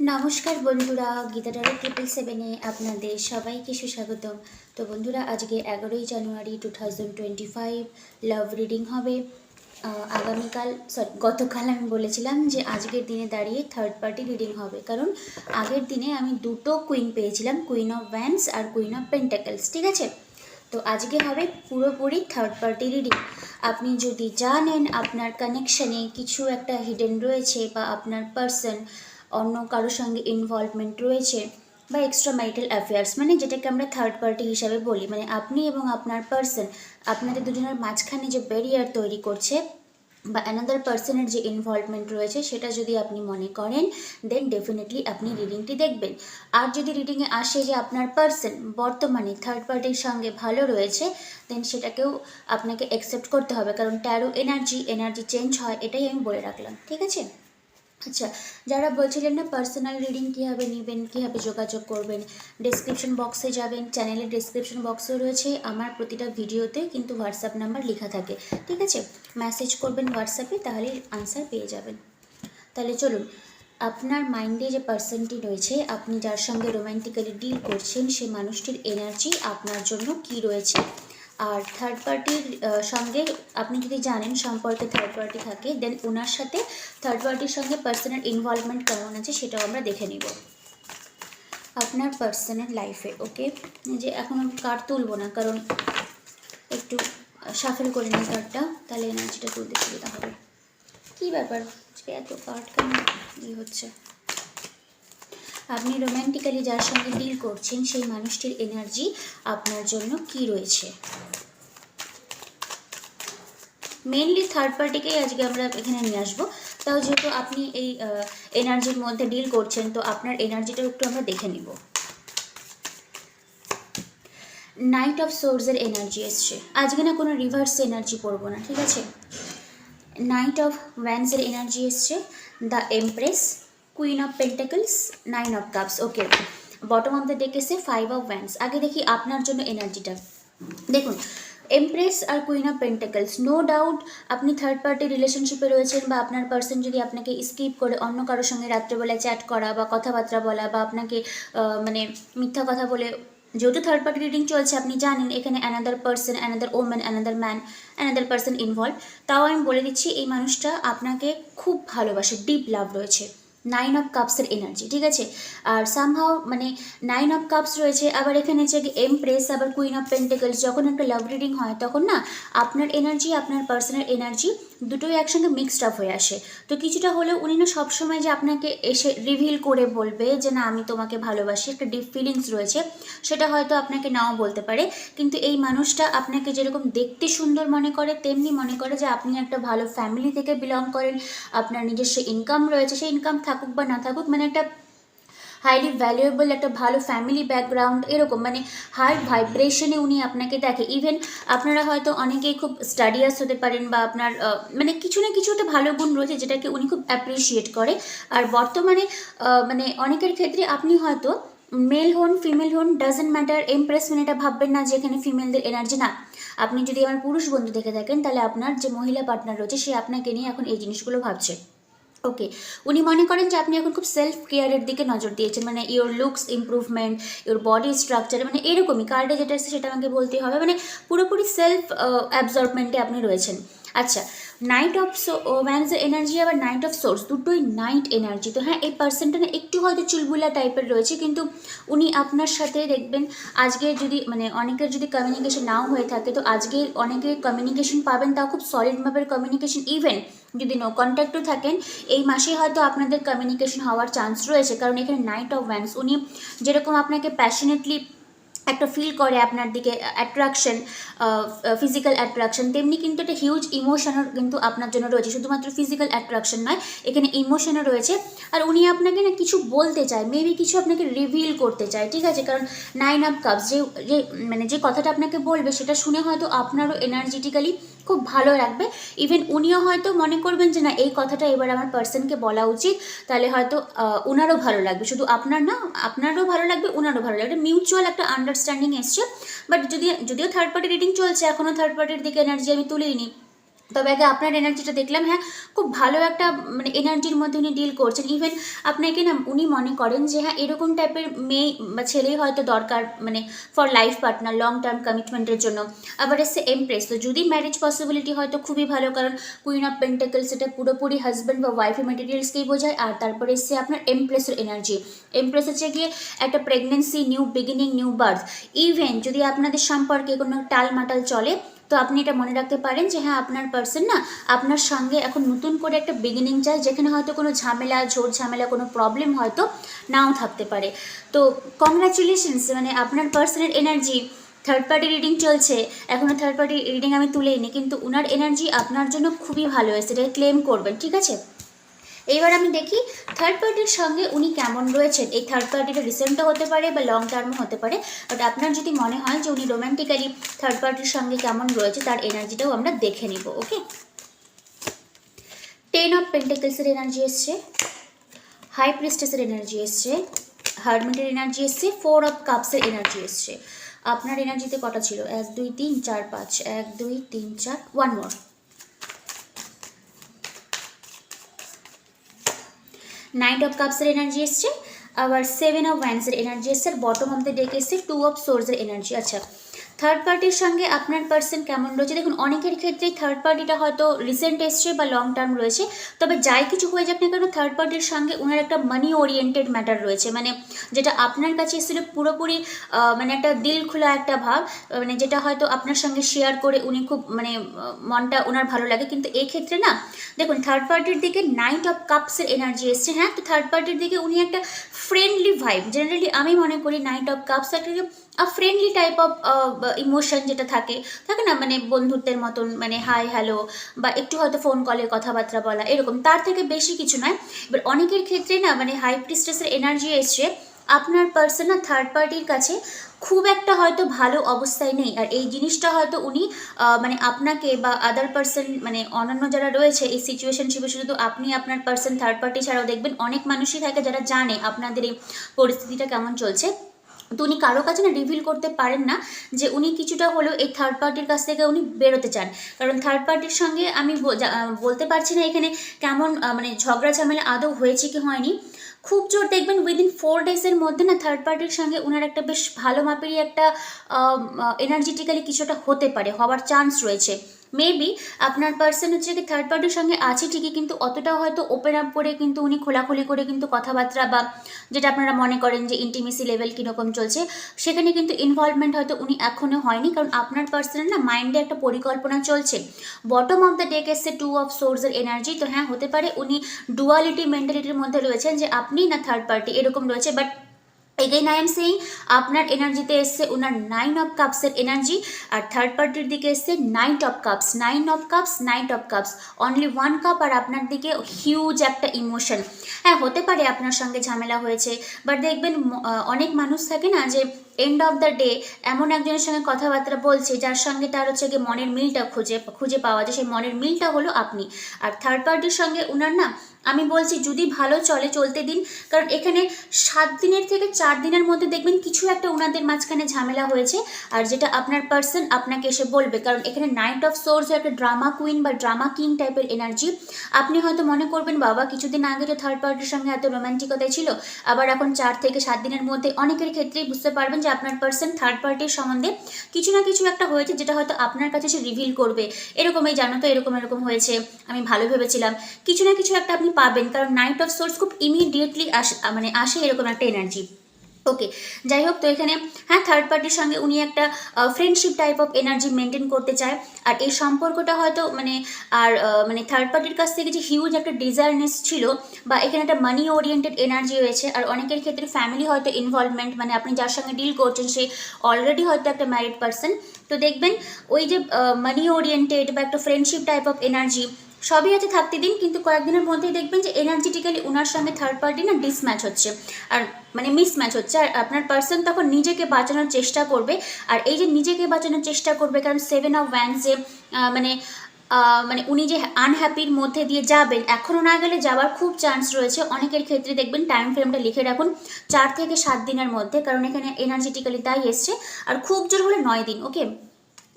নমস্কার বন্ধুরা গীতাটারে ট্রিপল সেভেনে আপনাদের সবাইকে সুস্বাগতম। তো বন্ধুরা, আজকে এগারোই জানুয়ারি two thousand twenty five love reading হবে আগামীকাল সরি গতকাল আমি বলেছিলাম যে আজকের দিনে দাঁড়িয়ে থার্ড পার্টি রিডিং হবে। কারণ আগের দিনে আমি দুটো কুইন পেয়েছিলাম কুইন অফ ভ্যান্স আর কুইন অফ পেন্টাকেলস ঠিক আছে? তো আজকে হবে পুরোপুরি থার্ড পার্টি রিডিং আপনি যদি জানেন আপনার কানেকশানে কিছু একটা হিডেন রয়েছে বা আপনার পার্সন অন্য কারোর সঙ্গে ইনভলভমেন্ট রয়েছে বা এক্সট্রা ম্যারিটাল অ্যাফেয়ার্স মানে যেটাকে আমরা থার্ড পার্টি হিসাবে বলি মানে আপনি এবং আপনার পার্সন আপনাদের দুজনের মাঝখানে যে ব্যারিয়ার তৈরি করছে বা অ্যানাদার পার্সনের যে ইনভলভমেন্ট রয়েছে, সেটা যদি আপনি মনে করেন দেন ডেফিনেটলি আপনি রিডিংটি দেখবেন। আর যদি রিডিংয়ে আসে যে আপনার পার্সন বর্তমানে থার্ড পার্টির সঙ্গে ভালো রয়েছে দেন সেটাকেও আপনাকে অ্যাকসেপ্ট করতে হবে, কারণ ট্যারো এনার্জি এনার্জি চেঞ্জ হয়, এটাই আমি বলে রাখলাম, ঠিক আছে? আচ্ছা যারা বলছিলেন না পার্সোনাল রিডিং কীভাবে নেবেন, কীভাবে যোগাযোগ করবেন ডিসক্রিপশন বক্সে যাবেন চ্যানেলের ডিসক্রিপশন বক্সেও রয়েছে, আমার প্রতিটা ভিডিওতে কিন্তু হোয়াটসঅ্যাপ নাম্বার লেখা থাকে, ঠিক আছে? মেসেজ করবেন হোয়াটসঅ্যাপে তাহলে আনসার পেয়ে যাবেন। তাহলে চলুন, আপনার মাইন্ডে যে পার্সনটি রয়েছে, আপনি যার সঙ্গে রোম্যান্টিক্যালি ডিল করছেন সেই মানুষটির এনার্জি আপনার জন্য কি রয়েছে? আর থার্ড পার্টির সঙ্গে আপনি যদি জানেন সম্পর্কে থার্ড পার্টি থাকে দেন ওনার সাথে থার্ড পার্টির সঙ্গে পার্সোনাল ইনভলভমেন্ট কেমন আছে সেটাও আমরা দেখে নিব। আপনার পার্সোনাল লাইফে ওকে যে এখন কার্ড তুলবো না, কারণ একটু সাফেল করে নিই কার্ডটা তাহলে এনার্জিটা তুলতে সুবিধা হবে। কী ব্যাপার? এত কার্ড কেন ই হচ্ছে? আপনি রোম্যান্টিক্যালি যার সঙ্গে ডিল করছেন, সেই মানুষটির এনার্জি আপনার জন্য কি রয়েছে? মেনলি থার্ড পার্টিকেই আজকে আমরা এখানে নিয়ে আসব। তাও যেহেতু আপনি এই এনার্জির মধ্যে ডিল করছেন, তো আপনার এনার্জিটা একটু আমরা দেখে নিব। নাইট অফ সোর্সের এনার্জি এসছে। আজকে না কোনো রিভার্স এনার্জি পড়ব না, ঠিক আছে? নাইট অফ ভ্যান্সের এনার্জি এসছে। The empress queen of pentacles nine of cups okay bottom of the deck এসে ফাইভ অফ ভ্যান্স আগে দেখি আপনার জন্য এনার্জিটা দেখুন empress R queen of pentacles no doubt আপনি থার্ড পার্টি রিলেশনশিপে রয়েছেন বা আপনার পার্সন যদি আপনাকে স্কিপ করে অন্য কারোর সঙ্গে রাত্রেবেলায় চ্যাট করা বা কথাবার্তা বলা বা আপনাকে মানে মিথ্যা কথা বলে, যেহেতু থার্ড পার্টি রিডিং চলছে, আপনি জানেন এখানে another person another woman another man another person involve তাও আমি বলে দিচ্ছি, এই মানুষটা আপনাকে খুব ভালোবাসে ডিপ লাভ রয়েছে। নাইন অফ কাপসের এনার্জি ঠিক আছে? আর সামহাও মানে নাইন অফ কাপস রয়েছে, আবার এখানে যে এমপ্রেস আবার কুইন অফ পেন্টেকলস যখন একটা লাভ রিডিং হয়, তখন না আপনার এনার্জি আপনার পার্সোনাল এনার্জি দুটোই একসঙ্গে মিক্সড আপ হয়ে আসে। তো কিছুটা হলেও উনি না সবসময় যে আপনাকে এসে রিভিল করে বলবে যে, না, আমি তোমাকে ভালোবাসি। একটা ডিপ ফিলিংস রয়েছে, সেটা হয়তো আপনাকে নাও বলতে পারে। কিন্তু এই মানুষটা আপনাকে যেরকম দেখতে সুন্দর মনে করে, তেমনি মনে করে যে, আপনি একটা ভালো ফ্যামিলি থেকে বিলং করেন। আপনার নিজস্ব ইনকাম রয়েছে। সেই ইনকাম থাকুক বা না থাকুক মানে একটা হাইলি ভ্যালুয়েবল একটা ভালো ফ্যামিলি ব্যাকগ্রাউন্ড এরকম মানে হাই ভাইব্রেশনে উনি আপনাকে দেখে। ইভেন আপনারা হয়তো অনেকেই খুব স্টাডিয়াস হতে পারেন বা আপনার মানে কিছু না কিছু একটা ভালো গুণ রয়েছে যেটাকে উনি খুব অ্যাপ্রিসিয়েট করে। আর বর্তমানে মানে অনেকের ক্ষেত্রে আপনি হয়তো মেল হন ফিমেল হন ডাজেন্ট ম্যাটার এমপ্রেস মানে এটা ভাববেন না যে এখানে ফিমেলদের এনার্জি না। আপনি যদি আমার পুরুষ বন্ধু দেখে থাকেন, তাহলে আপনার যে মহিলা পার্টনার রয়েছে, সে আপনাকে নিয়ে এখন এই জিনিসগুলো ভাবছে। ওকে উনি মনে করেন যে আপনি এখন খুব সেলফ কেয়ারের দিকে নজর দিয়েছেন মানে your looks improvement your body structure মানে এরকমই কার্ডে যেটা আছে সেটা আমাকে বলতে হবে মানে পুরোপুরি সেলফ অ্যাবজর্বমেন্টে আপনি রয়েছেন। আচ্ছা নাইট অফ ম্যানেজের এনার্জি আবার নাইট অফ সোর্স দুটোই নাইট এনার্জি তো হ্যাঁ এই পার্সনটা না একটু হয়তো চুলবুলা টাইপের রয়েছে কিন্তু উনি আপনার সাথে দেখবেন আজকে যদি মানে অনেকের যদি কমিউনিকেশন নাও হয়ে থাকে তো আজকে অনেকে কমিউনিকেশন পাবেন তাও খুব সলিড মাপের কমিউনিকেশন ইভেন যদি নো কন্ট্যাক্টও থাকেন এই মাসে হয়তো আপনাদের কমিউনিকেশন হওয়ার চান্স রয়েছে কারণ এখানে নাইট অফ ভ্যান্স উনি যেরকম আপনাকে প্যাশনেটলি একটা ফিল করে আপনার দিকে অ্যাট্রাকশন ফিজিক্যাল অ্যাট্রাকশন তেমনি কিন্তু একটা হিউজ ইমোশনও কিন্তু আপনার জন্য রয়েছে। শুধুমাত্র ফিজিক্যাল অ্যাট্রাকশন নয়, এখানে ইমোশনও রয়েছে। আর উনি আপনাকে না কিছু বলতে চায় মেবি কিছু আপনাকে রিভিল করতে চায়, ঠিক আছে? কারণ নাইন অফ কাপস যে যে মানে যে কথাটা আপনাকে বলবে, সেটা শুনে হয়তো আপনারও এনার্জেটিক্যালি খুব ভালো লাগবে ইভেন উনিও হয়তো মনে করবেন যে, না, এই কথাটা এবার আমার পার্সনকে বলা উচিত। তাহলে হয়তো ওনারও ভালো লাগবে। শুধু আপনার না, আপনারও ভালো লাগবে ওনারও ভালো লাগবে। মিউচুয়াল একটা আন্ডারস্ট্যান্ডিং এসছে। বাট যদি, যদিও থার্ড পার্টি রিডিং চলছে এখনও থার্ড পার্টির দিকে এনার্জি আমি তুলিনি। তবে আগে আপনার এনার্জিটা দেখলাম হ্যাঁ খুব ভালো একটা মানে এনার্জির মধ্যে উনি ডিল করছেন। ইভেন আপনাকে না, উনি মনে করেন যে হ্যাঁ এরকম টাইপের মেয়ে বা ছেলেই হয়তো দরকার মানে for life partner long term কমিটমেন্টের জন্য। আবার এসে এমপ্রেস তো যদি ম্যারেজ পসিবিলিটি হয়তো খুবই ভালো, কারণ কুইন অফ পেন্টেকল সেটা পুরোপুরি হাজব্যান্ড বা ওয়াইফের মেটেরিয়ালসকেই বোঝায়, আর তারপরে এসে আপনার এমপ্রেসের এনার্জি এমপ্রেস হচ্ছে গিয়ে একটা pregnancy new beginning new birth even যদি আপনাদের সম্পর্কে কোনো টালমাটাল চলে তো আপনি এটা মনে রাখতে পারেন যে হ্যাঁ আপনার পার্সন না আপনার সঙ্গে এখন নতুন করে একটা বিগিনিং চায় যেখানে হয়তো কোনো ঝামেলা, ঝোর ঝামেলা, কোনো প্রবলেম হয়তো নাও থাকতে পারে। তো কংগ্রাচুলেশনস মানে আপনার পার্সনের এনার্জি থার্ড পার্টি রিডিং চলছে এখনও থার্ড পার্টি রিডিং আমি তুলেইনি কিন্তু উনার এনার্জি আপনার জন্য খুবই ভালো হয়েছে, এটা ক্লেম করবেন, ঠিক আছে? এইবার আমি দেখি থার্ড পার্টির সঙ্গে উনি কেমন রয়েছেন। এই থার্ড পার্টিটা রিসেন্টও হতে পারে বা লং টার্মও হতে পারে বাট আপনার যদি মনে হয় যে উনি রোম্যান্টিক্যালি থার্ড পার্টির সঙ্গে কেমন রয়েছে তার এনার্জিটাও আমরা দেখে নিব ওকে টেন অফ পেন্টিকলসের এনার্জি এসছে হাই প্রিস্টেসের এনার্জি এসছে হারমিটের এনার্জি এসছে ফোর অফ কাপসের এনার্জি এসছে। আপনার এনার্জিতে কটা ছিল? এক, দুই, তিন, চার, পাঁচ, এক, দুই, তিন, চার ওয়ান মোর নাইট অফ কাপসের এনার্জি এসছে, আবার সেভেন অফ ওয়ান্সের এনার্জি এসছে বটম অফ দ্য ডেক এসছে টু অফ সোর্সের এনার্জি আচ্ছা। থার্ড পার্টির সঙ্গে আপনার পার্সন কেমন রয়েছে? দেখুন, অনেকের ক্ষেত্রেই থার্ড পার্টিটা হয়তো রিসেন্ট এসছে বা লং টার্ম রয়েছে। তবে যাই কিছু হয়ে যাক না কেন থার্ড পার্টির সঙ্গে ওনার একটা মানি ওরিয়েন্টেড ম্যাটার রয়েছে। মানে যেটা আপনার কাছে এসেছিল পুরোপুরি মানে একটা দিল খোলা একটা ভাব মানে যেটা হয়তো আপনার সঙ্গে শেয়ার করে উনি খুব মানে মনটা ওনার ভালো লাগে। কিন্তু এই ক্ষেত্রে না, দেখুন থার্ড পার্টির দিকে নাইট অফ কাপসের এনার্জি এসছে। হ্যাঁ তো থার্ড পার্টির দিকে উনি একটা ফ্রেন্ডলি ভাইব জেনারেলি আমি মনে করি নাইট অফ কাপস একটা ফ্রেন্ডলি টাইপ অফ ইমোশন যেটা থাকে থাকে না? মানে বন্ধুত্বের মতন মানে হাই হ্যালো বা একটু হয়তো ফোন কলে কথাবার্তা বলা, এরকম। তার থেকে বেশি কিছু নয়। এবার অনেকের ক্ষেত্রে না মানে হাই প্রিস্টেসের এনার্জি এসছে আপনার পার্সন না থার্ড পার্টির কাছে খুব একটা হয়তো ভালো অবস্থায় নেই। আর এই জিনিসটা হয়তো উনি মানে আপনাকে বা আদার পার্সন মানে অন্যান্য যারা রয়েছে এই সিচুয়েশনশিপে শুধু আপনি আপনার পার্সন থার্ড পার্টি ছাড়াও দেখবেন, অনেক মানুষই থাকে যারা জানে আপনাদের এই পরিস্থিতিটা কেমন চলছে। তো উনি কারও কাছে না রিভিল করতে পারেন না যে উনি কিছুটা হলেও এই থার্ড পার্টির কাছ থেকে উনি বেরোতে চান। কারণ থার্ড পার্টির সঙ্গে আমি বলতে পারছি না এখানে কেমন মানে ঝগড়া ঝামেলা আদৌ হয়েছে কি হয়নি। খুব জোর দেখবেন উইদিন ফোর ডেজের মধ্যে না থার্ড পার্টির সঙ্গে ওনার একটা বেশ ভালো মাপেরই একটা এনার্জেটিক্যালি কিছুটা হতে পারে, হওয়ার চান্স রয়েছে। মেবি আপনার পার্সন হচ্ছে কি থার্ড পার্টির সঙ্গে আছে ঠিকই, কিন্তু অতটাও হয়তো ওপেন আপ করে কিন্তু উনি খোলাখুলি করে কিন্তু কথাবার্তা বা যেটা আপনারা মনে করেন যে ইন্টিমেসি লেভেল কীরকম চলছে, সেখানে কিন্তু ইনভলভমেন্ট হয়তো উনি এখনও হয়নি। কারণ আপনার পার্সনের না মাইন্ডে একটা পরিকল্পনা চলছে। বটম অফ দ্য ডেক এসছে টু অফ সোর্সের এনার্জি তো হ্যাঁ হতে পারে উনি ডুয়ালিটি মেন্টালিটির মধ্যে রয়েছেন যে আপনি না থার্ড পার্টি এরকম রয়েছে but again I am saying আপনার এনার্জিতে এসছে ওনার নাইন অফ কাপসের এনার্জি আর থার্ড পার্টির দিকে এসছে knight of cups nine of cups knight of cups only one cup আর আপনার দিকে হিউজ একটা ইমোশন হ্যাঁ হতে পারে আপনার সঙ্গে ঝামেলা হয়েছে বাট দেখবেন অনেক মানুষ থাকে না যে এন্ড অফ দ্য ডে এমন একজনের সঙ্গে কথাবার্তা বলছে, যার সঙ্গে তার হচ্ছে গিয়ে মনের মিলটা খুঁজে খুঁজে পাওয়া যায়, সেই মনের মিলটা হলো আপনি। আর থার্ড পার্টির সঙ্গে ওনার না আমি বলছি, যদি ভালো চলে চলতে দিন, কারণ এখানে সাত দিনের থেকে চার দিনের মধ্যে দেখবেন কিছু একটা ওনাদের মাঝখানে ঝামেলা হয়েছে, আর যেটা আপনার পার্সন আপনাকে এসে বলবে, কারণ এখানে নাইট অফ সোর্স একটা ড্রামা কুইন বা ড্রামা কিং টাইপের এনার্জি আপনি হয়তো মনে করবেন, বাবা কিছুদিন আগে তো থার্ড পার্টির সঙ্গে এত রোমান্টিকতাই ছিল, আবার এখন চার থেকে সাত দিনের মধ্যে অনেকের ক্ষেত্রেই বুঝতে পারবেন যে আপনার পার্সন থার্ড পার্টির সম্বন্ধে কিছু না কিছু একটা হয়েছে, যেটা হয়তো আপনার কাছে সে রিভিল করবে। এরকমই জানো তো, এরকম এরকম হয়েছে, আমি ভালো ভেবেছিলাম। কিছু না কিছু একটা আপনি পাবেন, কারণ নাইট অফ সোর্স খুব ইমিডিয়েটলি আসে মানে আসে এরকম একটা এনার্জি ওকে যাই হোক, তো এখানে হ্যাঁ থার্ড পার্টির সঙ্গে উনি একটা friendship type of energy maintain করতে চায়। আর এই সম্পর্কটা হয়তো মানে আর মানে থার্ড পার্টির কাছ থেকে যে হিউজ একটা ডিজায়ারনেস ছিল, বা এখানে একটা মানি ওরিয়েন্টেড এনার্জি রয়েছে, আর অনেকের ক্ষেত্রে ফ্যামিলি হয়তো ইনভলভমেন্ট মানে আপনি যার সঙ্গে ডিল করছেন, সে অলরেডি হয়তো একটা ম্যারিড পার্সন তো দেখবেন, ওই যে মানি ওরিয়েন্টেড বা একটা ফ্রেন্ডশিপ টাইপ অফ এনার্জি সবই আছে থাকতে দিন, কিন্তু কয়েকদিনের মধ্যেই দেখবেন যে এনার্জেটিক্যালি ওনার সঙ্গে থার্ড পার্টি না ডিসম্যাচ হচ্ছে। আর মানে মিসম্যাচ হচ্ছে। আর আপনার পার্সন তখন নিজেকে বাঁচানোর চেষ্টা করবে। আর এই যে নিজেকে বাঁচানোর চেষ্টা করবে, কারণ সেভেন অফ ওয়ান্স যে মানে মানে উনি যে আনহ্যাপির মধ্যে দিয়ে যাবেন এখনও না গেলে যাওয়ার খুব চান্স রয়েছে। অনেকের ক্ষেত্রে দেখবেন টাইম ফ্রেমটা লিখে রাখুন, চার থেকে সাত দিনের মধ্যে, কারণ এখানে এনার্জেটিক্যালি তাই এসছে। আর খুব জোর হলে নয় দিন ওকে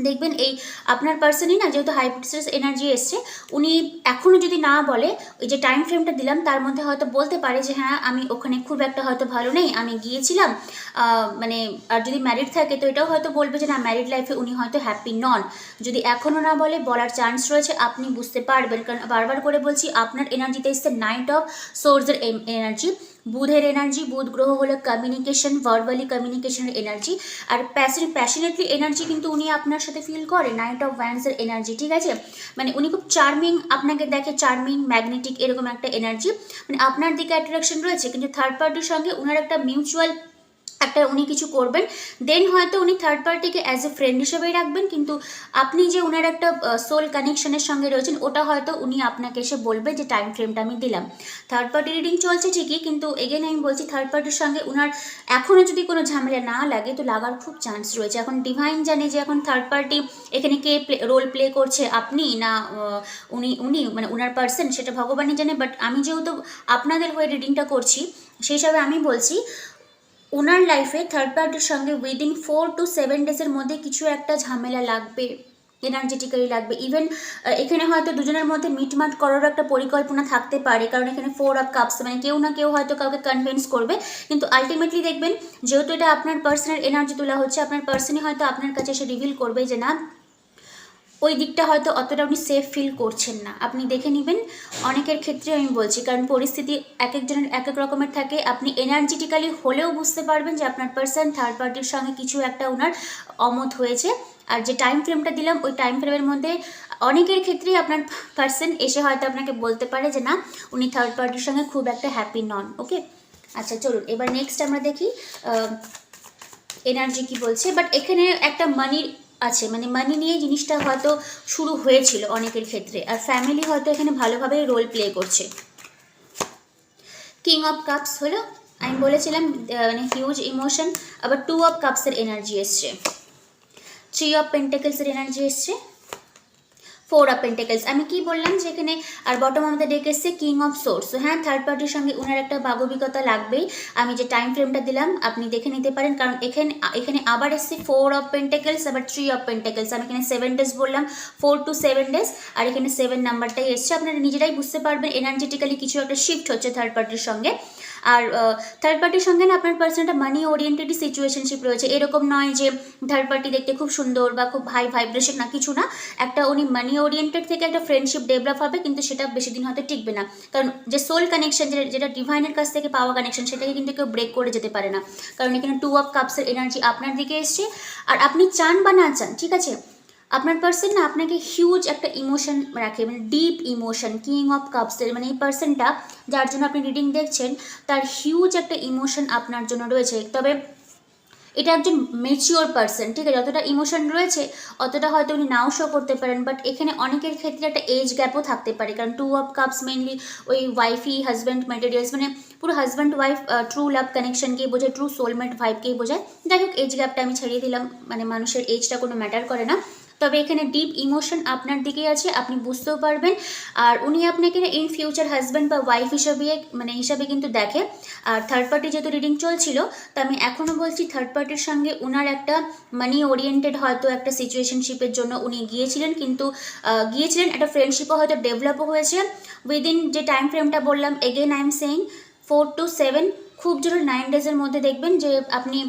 দেখবেন এই আপনার পার্সনই না যেহেতু হাইপোথিসিস এনার্জি এসছে, উনি এখনও যদি না বলে, ওই যে টাইম ফ্রেমটা দিলাম, তার মধ্যে হয়তো বলতে পারে যে হ্যাঁ আমি ওখানে খুব একটা হয়তো ভালো নেই, আমি গিয়েছিলাম মানে আর যদি ম্যারিড থাকে, তো এটাও হয়তো বলবে যে, না ম্যারিড লাইফে উনি হয়তো হ্যাপি নন। যদি এখনও না বলে, বলার চান্স রয়েছে, আপনি বুঝতে পারবেন। কারণ বারবার করে বলছি, আপনার এনার্জিতে এসছে নাইট অফ সোর্সের এনার্জি বুধের এনার্জি বুধ গ্রহ হলো কমিউনিকেশন ভার্বালি কমিউনিকেশনের এনার্জি আর প্যাশন প্যাশনেটলি এনার্জি কিন্তু উনি আপনার সাথে ফিল করে নাইট অফ ভ্যান্সের এনার্জি ঠিক আছে? মানে উনি খুব চার্মিং আপনাকে দেখে চার্মিং ম্যাগনেটিক এরকম একটা এনার্জি মানে আপনার দিকে অ্যাট্রাকশন রয়েছে, কিন্তু থার্ড পার্টির সঙ্গে ওনার একটা মিউচুয়াল একটা উনি কিছু করবেন। দেন হয়তো উনি থার্ড পার্টিকে অ্যাজ এ ফ্রেন্ড হিসেবেই রাখবেন, কিন্তু আপনি যে ওনার একটা সোল কানেকশনের সঙ্গে রয়েছেন, ওটা হয়তো উনি আপনাকে এসে বলবে যে টাইম ফ্রেমটা আমি দিলাম। থার্ড পার্টি রিডিং চলছে ঠিকই, কিন্তু এগেন আমি বলছি থার্ড পার্টির সঙ্গে ওনার এখনও যদি কোনো ঝামেলা না লাগে, তো লাগার খুব চান্স রয়েছে। এখন ডিভাইন জানে যে এখন থার্ড পার্টি এখানে কে রোল প্লে করছে আপনি না উনি উনি মানে ওনার পার্সন সেটা ভগবানই জানে। বাট আমি যেহেতু আপনাদের হয়ে রিডিংটা করছি, সেই হিসাবে আমি বলছি ওনার লাইফে থার্ড পার্টির সঙ্গে উইদিন ফোর টু সেভেন ডেজের মধ্যে কিছু একটা ঝামেলা লাগবে এনার্জেটিক্যালি লাগবে। ইভেন এখানে হয়তো দুজনের মধ্যে মিটমাট করারও একটা পরিকল্পনা থাকতে পারে, কারণ এখানে ফোর অফ কাপস মানে কেউ না কেউ হয়তো কাউকে কনভিন্স করবে। কিন্তু আলটিমেটলি দেখবেন, যেহেতু এটা আপনার পার্সোনাল এনার্জি তোলা হচ্ছে, আপনার পার্সনই হয়তো আপনার কাছে এসে রিভিল করবে যে না ওই দিকটা হয়তো অতটা উনি সেফ ফিল করছেন না। আপনি দেখে নেবেন, অনেকের ক্ষেত্রে আমি বলছি, কারণ পরিস্থিতি এক একজনের এক এক রকমের থাকে। আপনি এনার্জেটিক্যালি হলেও বুঝতে পারবেন যে আপনার পার্সন থার্ড পার্টির সঙ্গে কিছু একটা ওনার অমত হয়েছে। আর যে টাইম ফ্রেমটা দিলাম, ওই টাইম ফ্রেমের মধ্যে অনেকের ক্ষেত্রেই আপনার পার্সন এসে হয়তো আপনাকে বলতে পারে যে, না, উনি থার্ড পার্টির সঙ্গে খুব একটা হ্যাপি নন। ওকে আচ্ছা চলুন, এবার নেক্সট আমরা দেখি এনার্জি কি বলছে। বাট এখানে একটা মানির আছে মানে মানি নিয়ে জিনিসটা হয়তো শুরু হয়েছিল অনেকের ক্ষেত্রে। আর ফ্যামিলি হয়তো এখানে ভালোভাবে রোল প্লে করছে। কিং অফ কাপস হলো, আমি বলেছিলাম মানে হিউজ ইমোশন আবার টু অফ কাপসের এনার্জি এসছে। থ্রি অফ পেন্টেকেলসের এনার্জি এসছে। ফোর অফ পেন্টেকেলস আমি কি বললাম? যে এখানে আর বটম আমাদের ডেকে এসছে কিং অফ সোর্স হ্যাঁ থার্ড পার্টির সঙ্গে উনার একটা ভাগবিকতা লাগবেই। আমি যে টাইম ফ্রেমটা দিলাম, আপনি দেখে নিতে পারেন। কারণ এখানে এখানে আবার এসছে ফোর অফ পেন্টেকেলস আবার থ্রি অফ পেন্টেকেলস আমি এখানে সেভেন ডেজ বললাম ফোর টু সেভেন ডেজ আর এখানে সেভেন নাম্বারটাই এসছে। আপনারা নিজেরাই বুঝতে পারবেন এনার্জেটিক্যালি কিছু একটা শিফট হচ্ছে থার্ড পার্টির সঙ্গে। আর থার্ড পার্টির সঙ্গে না আপনার পার্সনটা মানি ওরিয়েন্টেডই সিচুয়েশনশিপ রয়েছে। এরকম নয় যে থার্ড পার্টি দেখতে খুব সুন্দর বা খুব হাই ভাইব্রেশন না, কিছু না। একটা উনি মানি ওরিয়েন্টেড থেকে একটা ফ্রেন্ডশিপ ডেভেলপ হবে, কিন্তু সেটা বেশি দিন হয়তো টিকবে না। কারণ যে সোল কানেকশন যেটা ডিভাইনের কাছ থেকে পাওয়া কানেকশন সেটাকে কিন্তু কেউ ব্রেক করে যেতে পারে না। কারণ এখানে টু অফ কাপসের এনার্জি আপনার দিকে এসছে। আর আপনি চান বা না চান, ঠিক আছে? আপনার পার্সন না আপনাকে হিউজ একটা ইমোশন রাখে মানে ডিপ ইমোশন কিং অফ কাপসের মানে এই পার্সনটা যার জন্য আপনি রিডিং দেখছেন, তার হিউজ একটা ইমোশন আপনার জন্য রয়েছে। তবে এটা একজন মেচিওর পার্সন ঠিক আছে? যতটা ইমোশন রয়েছে, অতটা হয়তো উনি নাও শো করতে পারেন বাট এখানে অনেকের ক্ষেত্রে একটা এজ গ্যাপও থাকতে পারে। কারণ টু অফ কাপস মেনলি ওই ওয়াইফি হাজব্যান্ড ম্যাটেরিয়ালস মানে পুরো হাজব্যান্ড ওয়াইফ ট্রু লাভ কানেকশনকেই বোঝায় ট্রু সোলমেট ভাইবকেই বোঝায়। যাই হোক এজ গ্যাপটা আমি ছাড়িয়ে দিলাম মানে মানুষের এজটা কোনো ম্যাটার করে না। তবে এখানে ডিপ ইমোশন আপনার দিকেই আছে, আপনি বুঝতেও পারবেন। আর উনি আপনাকে ইন ফিউচার হাজব্যান্ড বা ওয়াইফ হিসাবে মানে হিসাবে কিন্তু দেখে। আর থার্ড পার্টি যেহেতু রিডিং চলছিল, তো আমি এখনও বলছি থার্ড পার্টির সঙ্গে ওনার একটা মানি ওরিয়েন্টেড হয়তো একটা সিচুয়েশনশিপের জন্য উনি গিয়েছিলেন। কিন্তু গিয়েছিলেন, একটা ফ্রেন্ডশিপও হয়তো ডেভেলপও হয়েছে। উইদিন যে টাইম ফ্রেমটা বললাম again I am saying four two seven খুব জোর নাইন ডেজের মধ্যে দেখবেন যে আপনি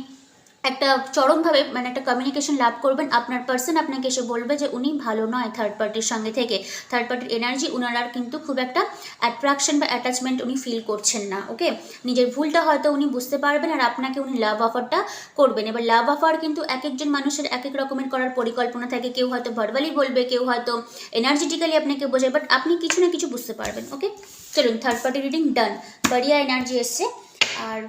একটা চরমভাবে মানে একটা কমিউনিকেশন লাভ করবেন, আপনার পার্সন আপনাকে এসে বলবে যে উনি ভালো নয় থার্ড পার্টির সঙ্গে থেকে। থার্ড পার্টির এনার্জি উনার কিন্তু খুব একটা অ্যাট্রাকশন বা অ্যাটাচমেন্ট উনি ফিল করছেন না ওকে নিজের ভুলটা হয়তো উনি বুঝতে পারবেন আর আপনাকে উনি লাভ অফারটা করবেন। এবার লাভ অফার কিন্তু এক একজন মানুষের এক এক রকমের করার পরিকল্পনা থাকে। কেউ হয়তো ভার্বালি বলবে, কেউ হয়তো এনার্জেটিক্যালি আপনাকে বোঝায় বাট আপনি কিছু না কিছু বুঝতে পারবেন ওকে চলুন থার্ড পার্টি রিডিং ডান বাড়িয়া এনার্জি এসছে, আর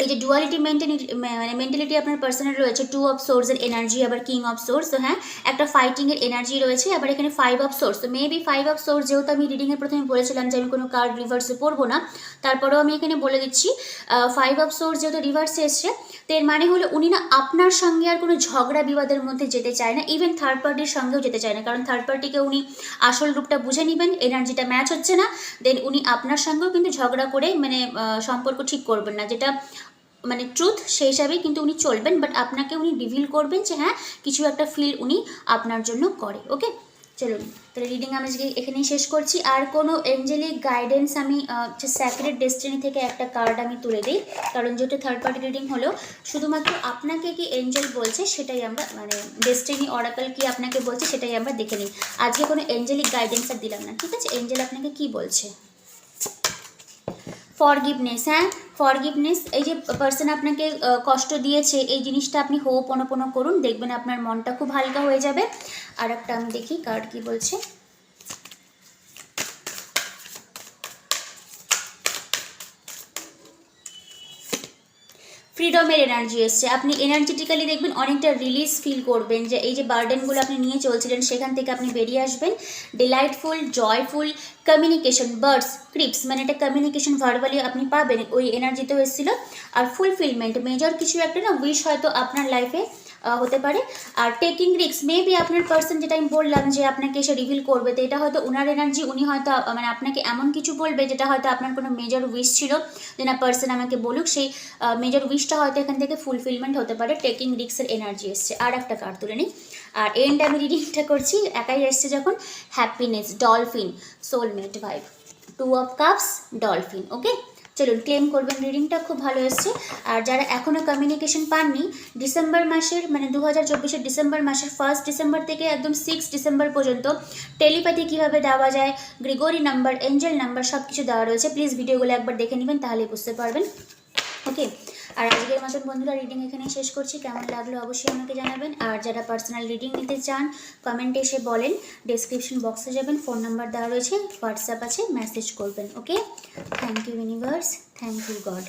এই যে ডুয়ালিটি মেন্টালিটি মানে মেন্টালিটি আপনার পার্সোনাল রয়েছে টু অফ সোর্সের এনার্জি আবার কিং অফ সোর্স তো হ্যাঁ একটা ফাইটিংয়ের এনার্জি রয়েছে, আবার এখানে ফাইভ অফ সোর্স তো মেবি ফাইভ অফ সোর্স যেহেতু আমি রিডিংয়ের প্রথমে বলেছিলাম যে আমি কোনো কার্ড রিভার্সে পড়ব না, তারপরেও আমি এখানে বলে দিচ্ছি ফাইভ অফ সোর্স যেহেতু রিভার্সে এসছে তো এর মানে হলো উনি না আপনার সঙ্গে আর কোনো ঝগড়া বিবাদের মধ্যে যেতে চায় না ইভেন থার্ড পার্টির সঙ্গেও যেতে চায় না। কারণ থার্ড পার্টিকে উনি আসল রূপটা বুঝে নেবেন এনার্জিটা ম্যাচ হচ্ছে না দেন উনি আপনার সঙ্গেও কিন্তু ঝগড়া করে মানে সম্পর্ক ঠিক করবেন না। যেটা মানে ট্রুথ সেই হিসাবেই কিন্তু উনি চলবেন বাট আপনাকে উনি রিভিল করবেন যে হ্যাঁ কিছু একটা ফিল উনি আপনার জন্য করে ওকে চলুন, তাহলে রিডিং আমি আজকে এখানেই শেষ করছি। আর কোনো এঞ্জেলিক গাইডেন্স আমি স্যাক্রেট ডেস্টিনি থেকে একটা কার্ড আমি তুলে দিই। কারণ যেহেতু থার্ড পার্টি রিডিং হলো, শুধুমাত্র আপনাকে কি এঞ্জেল বলছে সেটাই আমরা মানে ডেস্টিনি অরাকল কি আপনাকে বলছে সেটাই আমরা দেখে নিই। আজকে কোনো এঞ্জেলিক গাইডেন্স আর দিলাম না, ঠিক আছে? এঞ্জেল আপনাকে কি বলছে? ফরগিভনেস হ্যাঁ? ফরগিভনেস এই যে পার্সন আপনাকে কষ্ট দিয়েছে, এই জিনিসটা আপনি হোপ অনুপন করুন, দেখবেন আপনার মনটা খুব হালকা হয়ে যাবে। আর একটা আমি দেখি কার্ড কি বলছে? ফ্রিডমের এনার্জি এসছে। আপনি এনার্জেটিক্যালি দেখবেন অনেকটা রিলিজ ফিল করবেন যে এই যে বার্ডেনগুলো আপনি নিয়ে চলছিলেন, সেখান থেকে আপনি বেরিয়ে আসবেন। Delightful joyful communication birds creeps মানে এটা কমিউনিকেশন ভার্বালি আপনি পাবেন, ওই এনার্জিতেও এসেছিল। আর ফুলফিলমেন্ট মেজর কিছু একটা না উইশ হয়তো আপনার লাইফে হতে পারে। আর টেকিং রিক্স মেবি আপনার পার্সন যেটা আমি বললাম যে আপনাকে এসে রিভিল করবে, তো এটা হয়তো ওনার এনার্জি উনি হয়তো মানে আপনাকে এমন কিছু বলবে যেটা হয়তো আপনার কোনো মেজর উইশ ছিল, যে না পার্সন আমাকে বলুক, সেই মেজর উইশটা হয়তো এখান থেকে ফুলফিলমেন্ট হতে পারে টেকিং রিক্সের এনার্জি এসছে। আর একটা কার্ড তুলে নিই। আর এন্ড আমি রিডিংটা করছি, একাই এসছে যখন happiness dolphin soulmate vibe two of cups dolphin okay চলুন ক্লেম করবেন রিডিংটা খুব ভালো এসছে। আর যারা এখনও কমিউনিকেশন পাননি ডিসেম্বর মাসের মানে দু হাজার ডিসেম্বর মাসের ফার্স্ট ডিসেম্বর থেকে একদম সিক্স ডিসেম্বর পর্যন্ত টেলিপ্যাথি কীভাবে দেওয়া যায় গ্রিগরি নাম্বার এঞ্জেল নাম্বার সব কিছু দেওয়া রয়েছে। প্লিজ ভিডিওগুলো একবার দেখে নেবেন তাহলে বুঝতে পারবেন। ওকে আর আজকের মতন বন্ধুরা রিডিং এখানেই শেষ করছি। কেমন লাগল অবশ্যই আমাকে জানাবেন। আর যারা পার্সোনাল রিডিং নিতে চান কমেন্টে এসে বলেন। ডেসক্রিপশন বক্সে যাবেন ফোন নাম্বার দেওয়া রয়েছে হোয়াটসঅ্যাপ আছে মেসেজ করবেন okay thank you universe thank you God